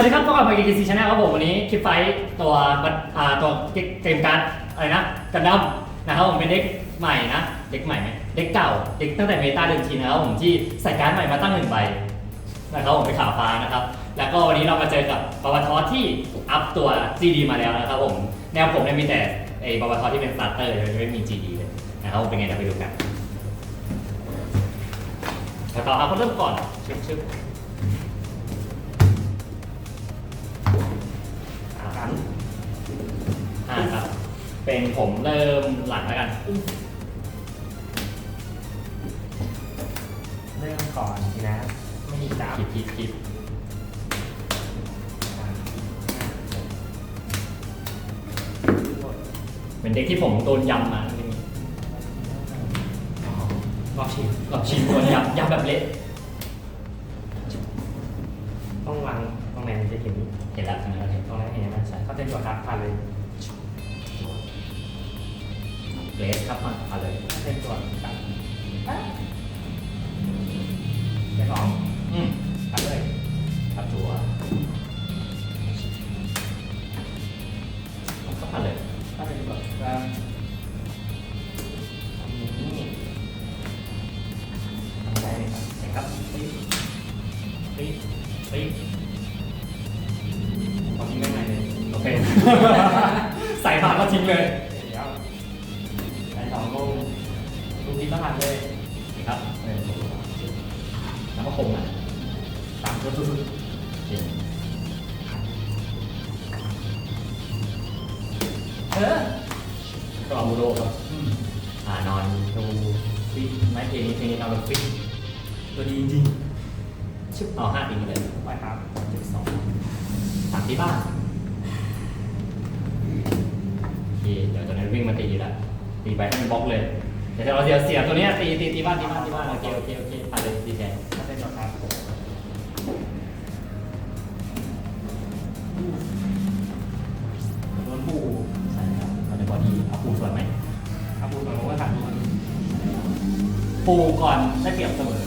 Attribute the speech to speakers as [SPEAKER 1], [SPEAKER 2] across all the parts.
[SPEAKER 1] วัสดีครับพบกับมาเกมซีชาแนลครับผมวันนี้คลิปไฟท์ตัวบัตอ่าตัวเกมการ์ดอะไรนะกันดั้มนะครับผมเป็นเด็กใหม่นะ เด็กใหม่ไหมเด็กเก่าเด็กตั้งแต่เมตาเดิมทีนะครับผมที่ใส่การ์ดใหม่มาตั้งหนึ่งใบนะครับผมเป็นขาวฟ้านะครับ แล้วก็วันนี้เรามาเจอกับบาบาทอสที่อัพตัว GD มาแล้วนะครับผมแนวผมเนี่ยมีแต่ไอ้บาบาทอสที่เป็นสตาร์เตอร์เลยไม่มี GD เลยนะครับผมเป็นไงเดี๋ยวไปดูกันแล้วก็เอาเขาเริ่มก่อนชึบ อ่าครับ เป็นผมเริ่มหลังแล้วกัน
[SPEAKER 2] เริ่มก่อนสินะ ไม่มีจับ
[SPEAKER 1] คิดคิดคิดเป็นเด็กที่ผมโดนยำมาทีนี้
[SPEAKER 2] รอบชิม
[SPEAKER 1] หลอกชิมโดนยำยำแบบเละ
[SPEAKER 2] ดูทิศละพันเลย
[SPEAKER 1] นี่ครับเออแล้วก็คมนะ
[SPEAKER 2] สามตัวสุด
[SPEAKER 1] จริง
[SPEAKER 2] เออ
[SPEAKER 1] ก็เอาบูโดครับอ่านอนดูฟิตไม่เพลงนี้เพลงนี้นอนฟิต
[SPEAKER 2] ตัวดีจริง
[SPEAKER 1] ชิบเอาห้าปีเลย
[SPEAKER 2] ไปครับ
[SPEAKER 1] จ็ดสองสามที่บ้านโอเคเดี๋ยวตอนนี้วิ่งมาตีแล้วตีไปให้มันบล็อกเลย ดี๋ยวเราเสียเสียตัวเนี้ยตีตีตีบ้านตีบ้านตีบ้านโอเคโอเคโอเคผ่านเลยดีแทน
[SPEAKER 2] ถ้าเป็นตัวครับโดนปู
[SPEAKER 1] ใช่ครับเราในบอดี้เอาปูส่วนไหมเอา
[SPEAKER 2] ปูตัวว่าขาดตัว
[SPEAKER 1] ปูก่อนได้เปรียบเสมอ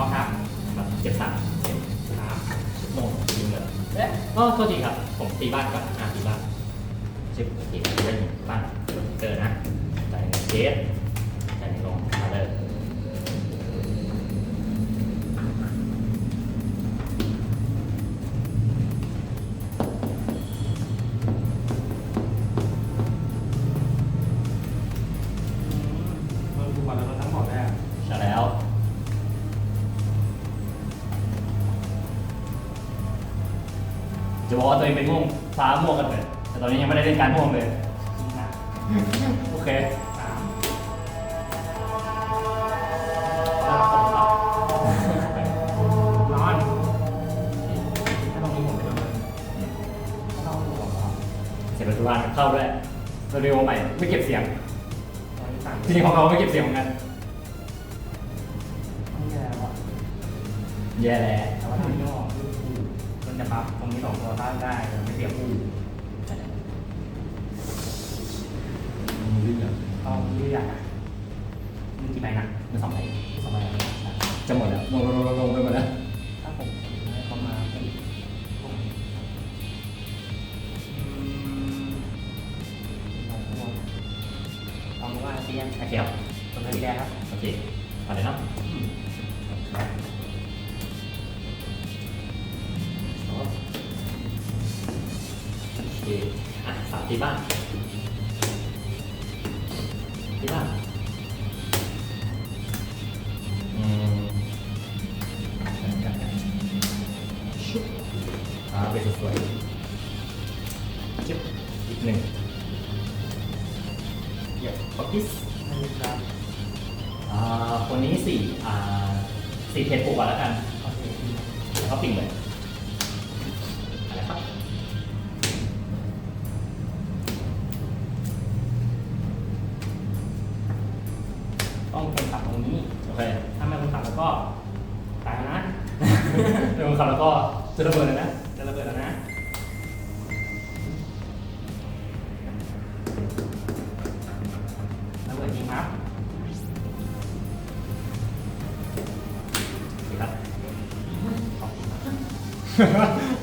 [SPEAKER 2] อครับแบ
[SPEAKER 1] บเจ็ดสามเจ็ด
[SPEAKER 2] สาม
[SPEAKER 1] โน่ยิงเลย
[SPEAKER 2] เอ๊ะ
[SPEAKER 1] ก็โทษทีครับ ผมตีบ้านก่อนอ่าตีบ้านเจ็บตีเล่นบ้านเจอนะใจเจส บอกว่าตัวเองเป็นม่วงฟ้าม่วงกันเลยแต่ตอนนี้ยังไม่ได้เล่นการม่วงเลยโอเค
[SPEAKER 2] สาม
[SPEAKER 1] แล้วผมครับ
[SPEAKER 2] นอนถ้าตรงนี้ผมไม่โดนเลยถ้าต้องดูก่อนครับ
[SPEAKER 1] เสียงปัจจุบันเข้าด้วยเร็วๆใหม่ไม่เก็บเสียง
[SPEAKER 2] ตอนนี้สั่ง
[SPEAKER 1] จริงของเขาไม่เก็บเสียงเหมือนกัน
[SPEAKER 2] แย่แล้ว
[SPEAKER 1] แย่แล้ว
[SPEAKER 2] สองตัวต้านได้ไม่เสียผู้ต้องเลือกมึงกี่ใบนะ
[SPEAKER 1] มันสองใบ
[SPEAKER 2] สองใบ
[SPEAKER 1] จะหมดแล้วลงลงลงลงไปหมดแล้ว
[SPEAKER 2] ถ้าผมให้เขามาเป็นเอาว่าเสีย
[SPEAKER 1] โอเคครับ
[SPEAKER 2] คนละแก้ครับ
[SPEAKER 1] โอเคเอาเลยเนาะ อะสามที่บ้านที่บ้านอืมชุบอ่าเป็นสวยๆจิ๊บอีกหนึ่งเดี๋ยวป๊อปปี้
[SPEAKER 2] ไม่ครับ
[SPEAKER 1] อ่าคนนี้สี่อ่าสี่เทปปลูกก่อนแล้วกัน
[SPEAKER 2] โอเค
[SPEAKER 1] แล้วก็ปิ่งเลย จะระเบิดแล้วนะ
[SPEAKER 2] จะระเบิดแล้วนะระเบิดจริงครับ
[SPEAKER 1] ครับ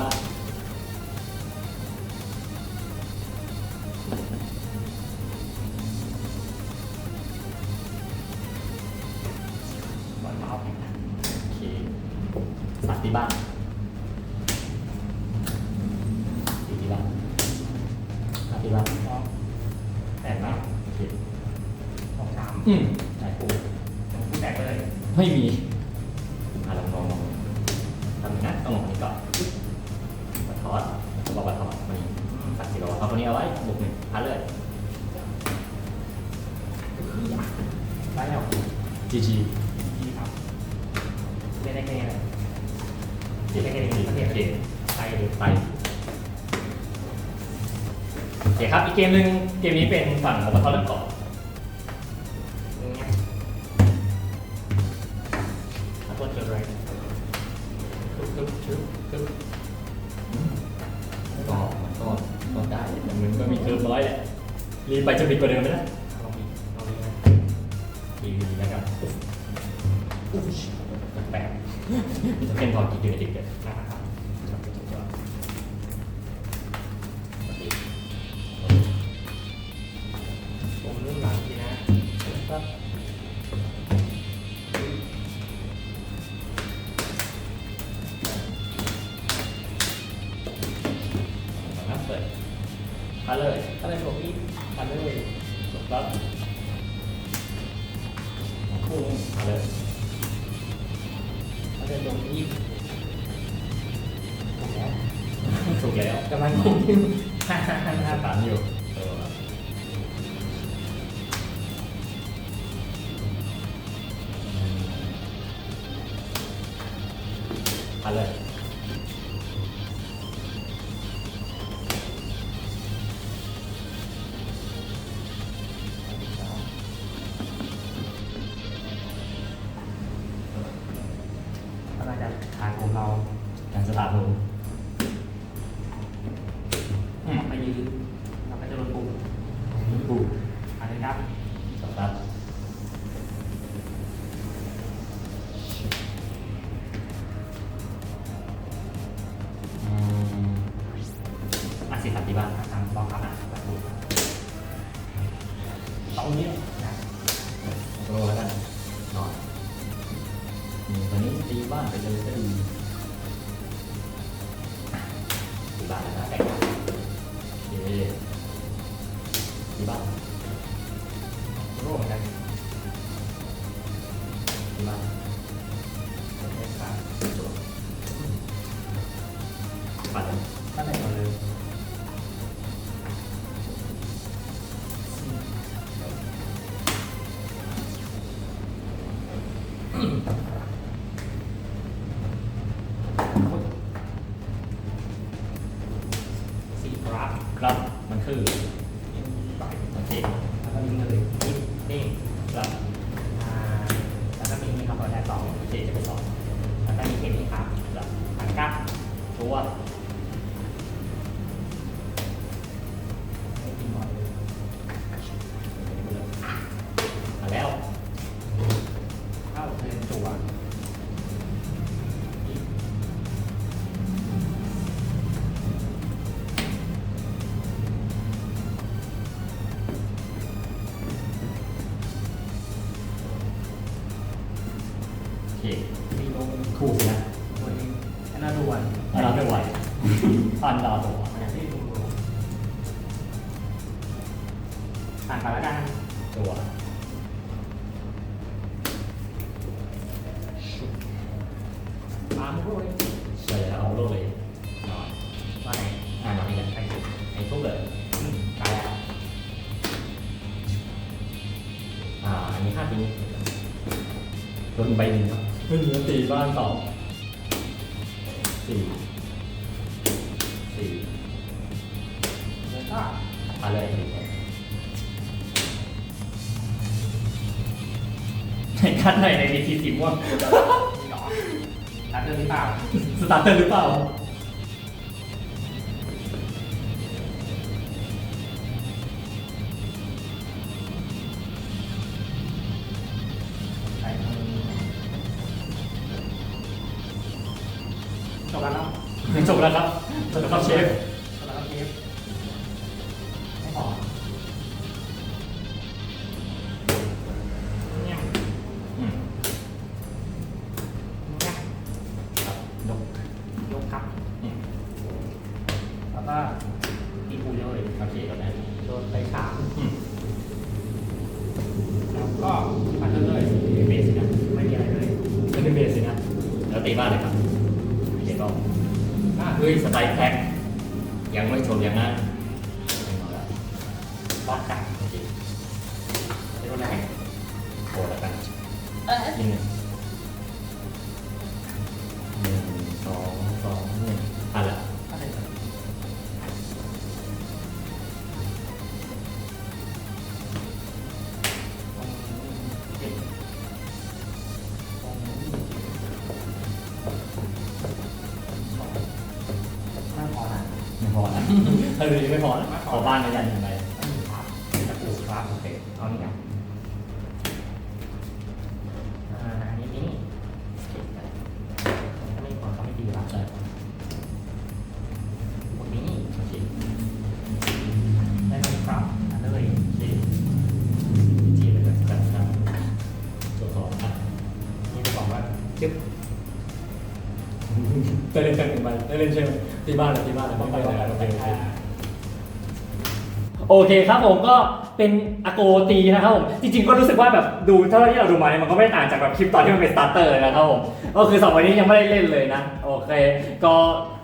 [SPEAKER 2] บ้า
[SPEAKER 1] น
[SPEAKER 2] บอลเมาส์
[SPEAKER 1] โอเคสัตว์ที่บ้านอยู่ที่บ้านข้ามที่บ้าน
[SPEAKER 2] สองแตกครับ
[SPEAKER 1] โอเค
[SPEAKER 2] สองสาม
[SPEAKER 1] อืมใช่ปู
[SPEAKER 2] ผมพูดแตกไปเลย
[SPEAKER 1] ไม่มี จีจี
[SPEAKER 2] ดีครับเล่นได้แค่นี้เลย
[SPEAKER 1] เก่งเก่งเก่งเก่งไปไปโอเคครับ อีกเกมหนึ่งเกมนี้เป็นฝั่งของบัตรทอดเริ่มก่อน
[SPEAKER 2] อย่างเงี้ยถ้าตัวเกิดอะไรทุบทุบทุบทุบ
[SPEAKER 1] ก็มันก็ก็ได้แต่มันก็มีเทอมน้อยแหละรีบไปจะบิดกว่าเดิมไหมนะ
[SPEAKER 2] อุ๊
[SPEAKER 1] บอุ๊บแปลกๆมีตัวเป็นพอกินอยู่ในดิบเลย
[SPEAKER 2] นะครับผมเริ่มหลังทีนะครั
[SPEAKER 1] นะครับเปิดมาเลย
[SPEAKER 2] อะไรผมอีกทันเลย
[SPEAKER 1] จบแล้ว คู่มาเลย
[SPEAKER 2] อะไรผมอีกถูกแล้ว
[SPEAKER 1] ถูกแล้ว
[SPEAKER 2] กำลังคงอยู่ฮ่าฮ่าฮ่า
[SPEAKER 1] ส
[SPEAKER 2] ฮ่า
[SPEAKER 1] ตันอยู่เออมาเลย สตาร์ท
[SPEAKER 2] รับ
[SPEAKER 1] ไม่ไหวผ่าน
[SPEAKER 2] ดาตั
[SPEAKER 1] วผ่านไปแล้วกันตั
[SPEAKER 2] ว
[SPEAKER 1] ตา
[SPEAKER 2] ม
[SPEAKER 1] พวกเลย
[SPEAKER 2] ใส่แล้
[SPEAKER 1] เอาโล
[SPEAKER 2] กเลยนอนว่าไง
[SPEAKER 1] อ่า
[SPEAKER 2] นหลัง
[SPEAKER 1] นี้ไปไอ้พว
[SPEAKER 2] กเลย
[SPEAKER 1] ตา
[SPEAKER 2] ย
[SPEAKER 1] แล้วอ่าอัน
[SPEAKER 2] นี้
[SPEAKER 1] ค่าทิ้
[SPEAKER 2] ง
[SPEAKER 3] โดนใบหนึ่งครับ
[SPEAKER 1] ขึ้นแล้วตีบ้านสอง
[SPEAKER 3] สี่สี่
[SPEAKER 2] แล้วก็
[SPEAKER 3] อะไรอีก
[SPEAKER 1] ไหนคัดหน่อยในวีทีสีม่วง
[SPEAKER 2] นี่หรอตัดเรื่องหรือเปล่า
[SPEAKER 1] สตาร์เตอร์หรือเปล่า ครับ
[SPEAKER 2] อื
[SPEAKER 3] ม
[SPEAKER 2] แล้วก็ตีปูเลย
[SPEAKER 3] โอเคครับนะ
[SPEAKER 2] โดนไปสาม
[SPEAKER 3] อืม
[SPEAKER 2] แล้วก็ปัดเลย
[SPEAKER 3] เบสนะ
[SPEAKER 2] ไม่มีอะไรเลย
[SPEAKER 1] ไม่ได้เบสสินะ
[SPEAKER 3] แล้วตีบ้านเลยครับเห็นป่ะ
[SPEAKER 2] อะ
[SPEAKER 3] เฮ้ยสไตล์แพ็คยังไม่ชมยังนะเอาละ
[SPEAKER 2] บล็อกกัน
[SPEAKER 3] โอเค
[SPEAKER 2] เดี๋ยวโดนอะไร
[SPEAKER 3] โอ้แล้วกันยิงหนึ่ง
[SPEAKER 2] ไม่พอนะ
[SPEAKER 1] ถ้าดูดีไม่พอนะขอบ้านมายันหนึ่งใบ
[SPEAKER 2] ไม่มีครับจะปลูกครับโอเคเอานี่กันอ่าอันนี้นี่ถ้าไม่พอเขาไม่ดีครับ
[SPEAKER 1] ใช่
[SPEAKER 2] พวกนี้
[SPEAKER 3] โอเค
[SPEAKER 2] ได้ไหมครับอันเลย
[SPEAKER 3] โอเคจีเลยครับจัดครับ
[SPEAKER 1] ตัวสองอะ
[SPEAKER 2] นี่จะบอกว่าจึ๊บ
[SPEAKER 1] ได้เล่นแค่หนึ่งใบได้เล่นใช่ไหมที่บ้านเหรอที่บ้านเหรอไม่ไปไหนโอเคโอเคโอเคครับผมก็เป็นอโกตีนะครับผมจริงๆก็รู้สึกว่าแบบดูเท่าที่เราดูมาเนี่ยมันก็ไม่ได้ต่างจากแบบคลิปตอนที่มันเป็นสตาร์เตอร์เลยนะครับผมก็คือสองวันนี้ยังไม่ได้เล่นเลยนะโอเค ก็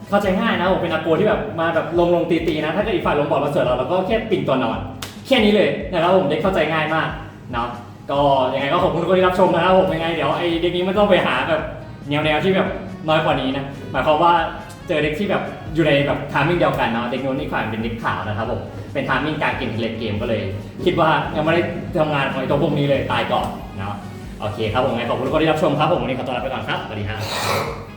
[SPEAKER 1] เข้าใจง่ายนะผมเป็นอโกที่แบบมาแบบลงลงตีตีๆนะถ้าเกิดอีกฝ่ายลงบอลมาเสิร์ฟเราเราก็แค่ปิ่นตัวนอน แค่นี้เลยนะครับผมเด็กเข้าใจง่ายมากเนาะก็ยังไงก็ขอบคุณทุกคนที่รับชมนะครับผมยังไงเดี๋ยวไอ้เด็กนี้มันต้องไปหาแบบแนวแนวๆที่แบบ น้อยกว่านี้นะหมายความว่าเจอเด็กที่แบบอยู่ในแบบทามมิ่งเดียวกันเนาะเด็กนู้นอีกฝ่ายเป็นเด็กขาวนะครับผมเป็นทามมิ่งการเกมเล่นเกมก็เลย คิดว่ายังไม่ได้ทำงานของไอ้ตัวพวกนี้เลยตายก่อนเนาะโอเคครับผมไงขอบคุณทุกคนที่รับชมครับผมวันนี้ขอตัวลาไปก่อนครับสวัสดีครับ